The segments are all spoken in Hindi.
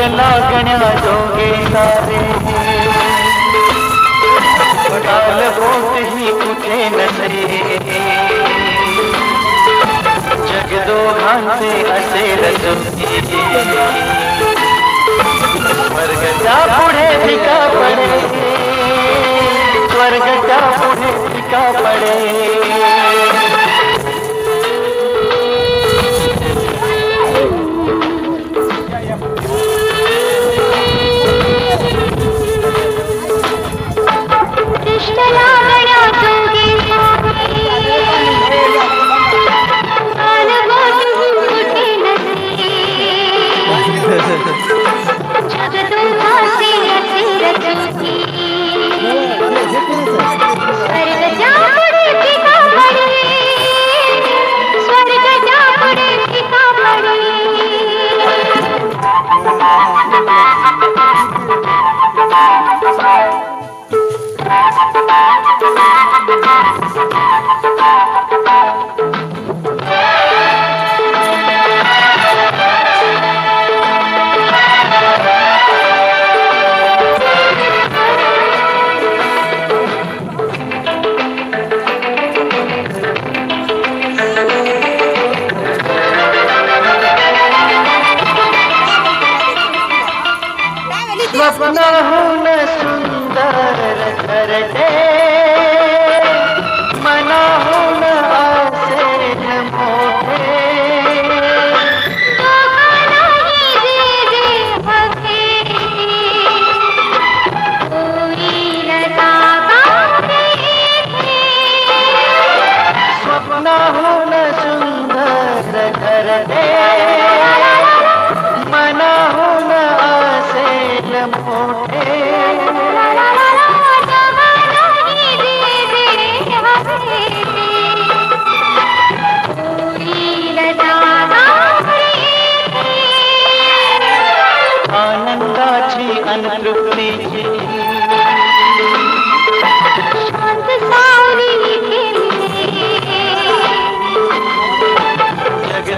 दृष्ट लागण्या जोगे सारे काल होत ही कुठे नसे जग दोघांचे असेल जुने स्वर्गच्या पुढे भिका पडे स्वर्गच्या पुढे भिका पडे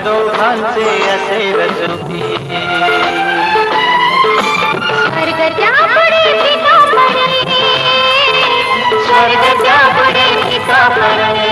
जगदोघांचे असे स्वर्ग स्वर्गच्या पड़े पिता पडे। घेऊनिया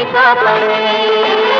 कितना पड़े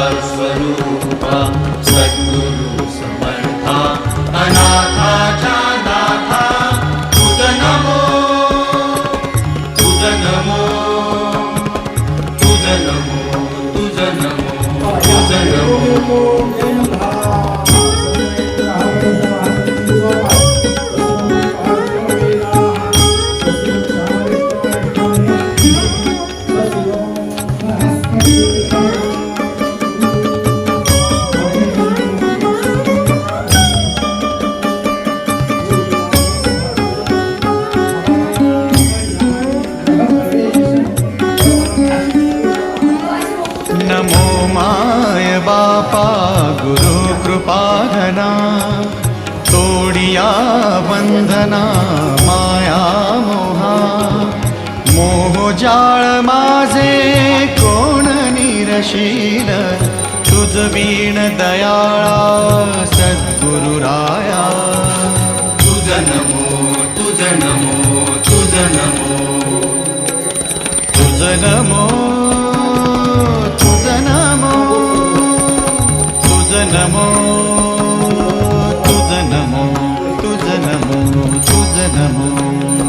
तुझ नमो तुझ नमो तुझ नमो कृपाधना तोडिया बंधना माया मोहा। मोह जाळ माझे कोण निरशील? तुझ बीण दयाळा सद्गुरुराया तुझ नमो तुझ नमो तुझ नमो। तुझ नमो तुझ नमो तुझ नमो। नमो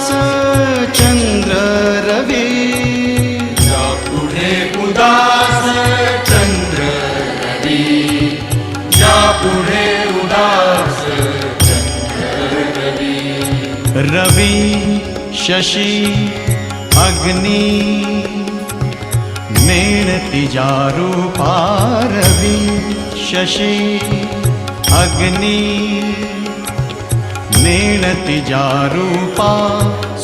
उदास चंद्र रवी। पुढे उदास चंद्र रवी। या पुढे उदास चंद्र रवी। रवी शशी अग्नी नेणतिजारूपारवि शशि अग्नि। नेणतिजारूपा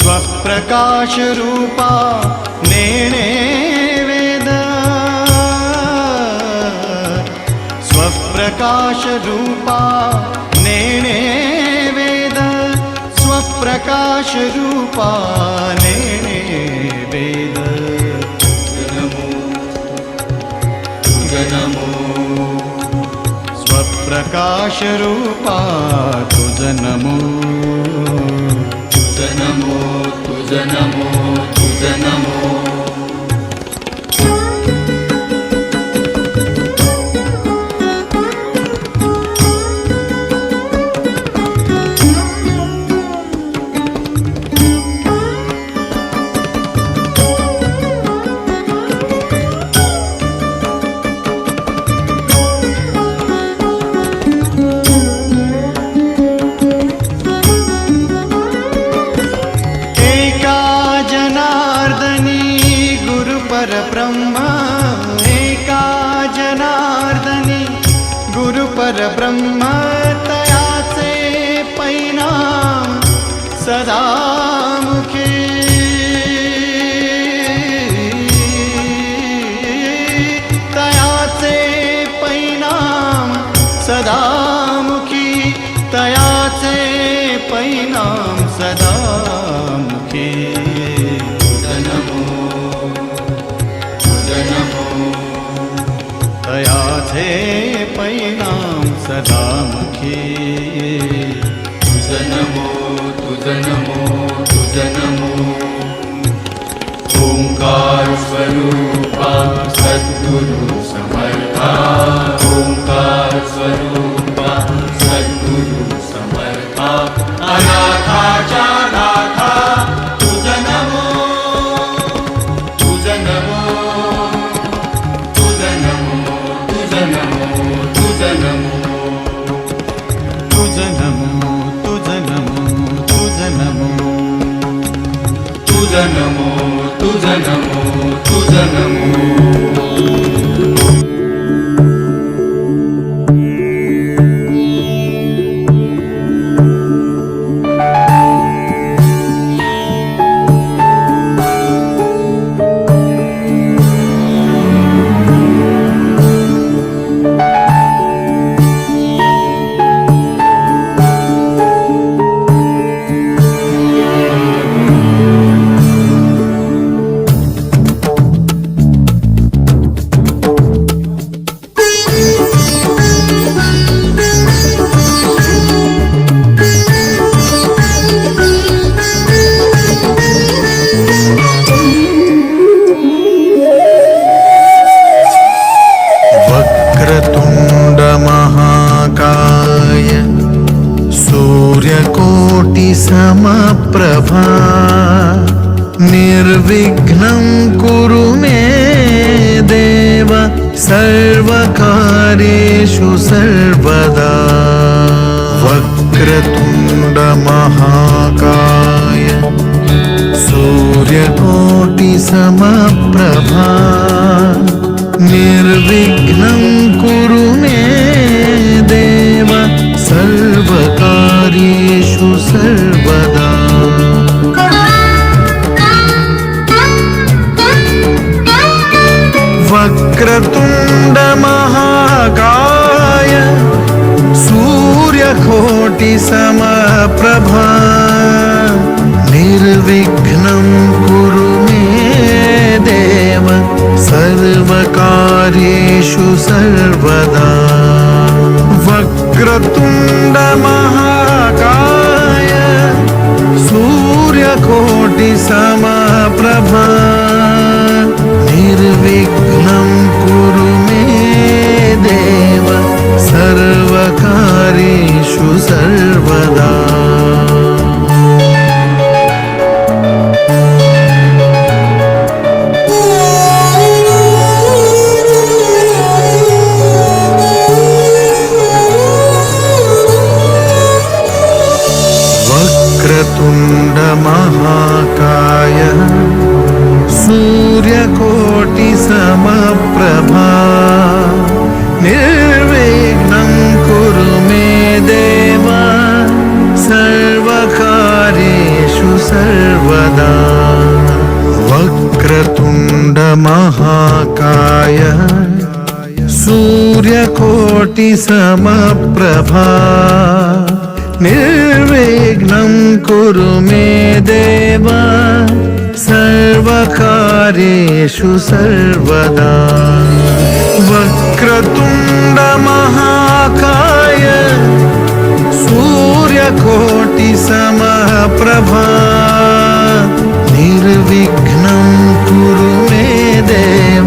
स्वप्रकाशरूपा नेणे वेद स्वप्रकाशरूपा नेणे वेद स्वप्रकाशरूपा नेणे प्रकाशरूपा तुज नमो तुज नमो तुज नमो तुज नमो 走。स्वरूपा सद्गुरु समर्था ओंकार स्वरूपा सद्गुरु समर्था अनाथाच्या नाथा तुझ नमो तुझ नमो तुझ नमो तुझ नमो तुझ नमो तुझ नमो तुझ नमो तुझ नमो तुझ नमो तुझ नमो బహుజనం समप्रभा निर्विघ्न सर्वकार्येषु सर्वदा। वक्रतुण्डमहाकाय सूर्यकोटिसमप्रभा। निर्विघ्नं कुरु मे देव सर्वकार्येषु सर्वदा सूर्यकोटिसमप्रभा निर्विघ्नं कुरु मे देव। सर्वकार्येषु सर्वदा। वक्रतुण्डमहाकाय सूर्यकोटिसमः प्रभा निर्विघ्नं कुरु मे देव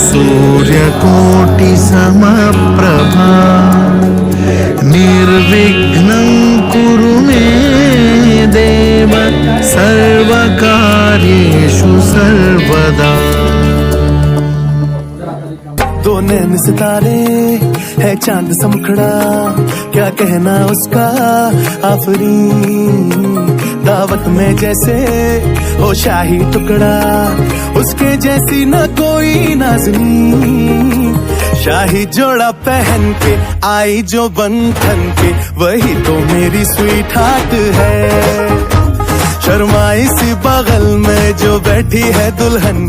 सूर्यकोटिसमप्रभा निर्विघ्नं कुरु मे देव, सर्वकार्येषु सर्वदा। दो नैन सितारे है चाँद समखड़ा, क्या कहना उसका आफरी? दावत में जैसे हो शाही टुकड़ा, उसके जैसी न कोई नाजनी। शाही जोड़ा पहन के आई जो बंधन के, वही तो मेरी स्वीट हार्ट है। शर्माई सी बगल में जो बैठी है दुल्हन